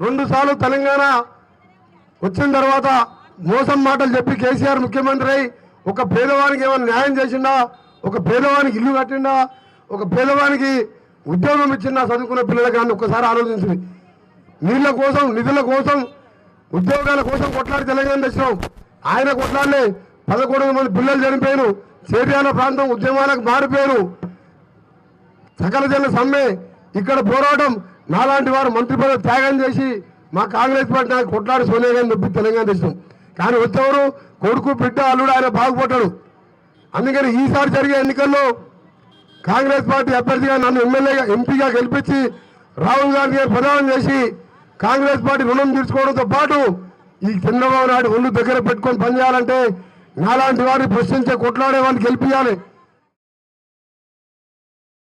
రెండు సార్లు తెలంగాణ వచ్చిన తర్వాత మోసం మాటలు చెప్పి కేసీఆర్ ముఖ్యమంత్రి అయి ఒక పేదవానికి ఏమైనా న్యాయం చేసిండా? ఒక పేదవానికి ఇల్లు కట్టిండా? ఒక పేదవానికి ఉద్యోగం ఇచ్చిందా చదువుకున్న పిల్లలు కానీ ఒక్కసారి ఆలోచించింది. నీళ్ళ కోసం నిధుల కోసం ఉద్యోగాల కోసం కొట్లాడి తెలంగాణ తెచ్చినాం. ఆయన కొట్లాడలే. పదకొండు మంది పిల్లలు చనిపోయారు. చేర్యాల ప్రాంతం ఉద్యమాలకు మారిపోయారు. సకల జన సమ్మె. ఇక్కడ పోరాటం నాలాంటి వారు మంత్రి పదవి త్యాగం చేసి మా కాంగ్రెస్ పార్టీ నాకు కొట్లాడి సోనియా గాంధీ నొప్పి తెలంగాణ తెచ్చినాం కానీ వచ్చేవారు కొడుకు బిడ్డ అల్లుడు ఆయన బాగుపడ్డాడు. అందుకని ఈసారి జరిగే ఎన్నికల్లో కాంగ్రెస్ పార్టీ అభ్యర్థిగా నన్ను ఎమ్మెల్యేగా ఎంపీగా గెలిపించి రాహుల్ గాంధీ గారు ప్రధానం చేసి కాంగ్రెస్ పార్టీ రుణం తీర్చుకోవడంతో పాటు ఈ చంద్రబాబు నాయుడు ఒళ్ళు దగ్గర పెట్టుకొని పనిచేయాలంటే నాలాంటి వారిని ప్రశ్నించే కొట్లాడే వారిని గెలిపించాలి.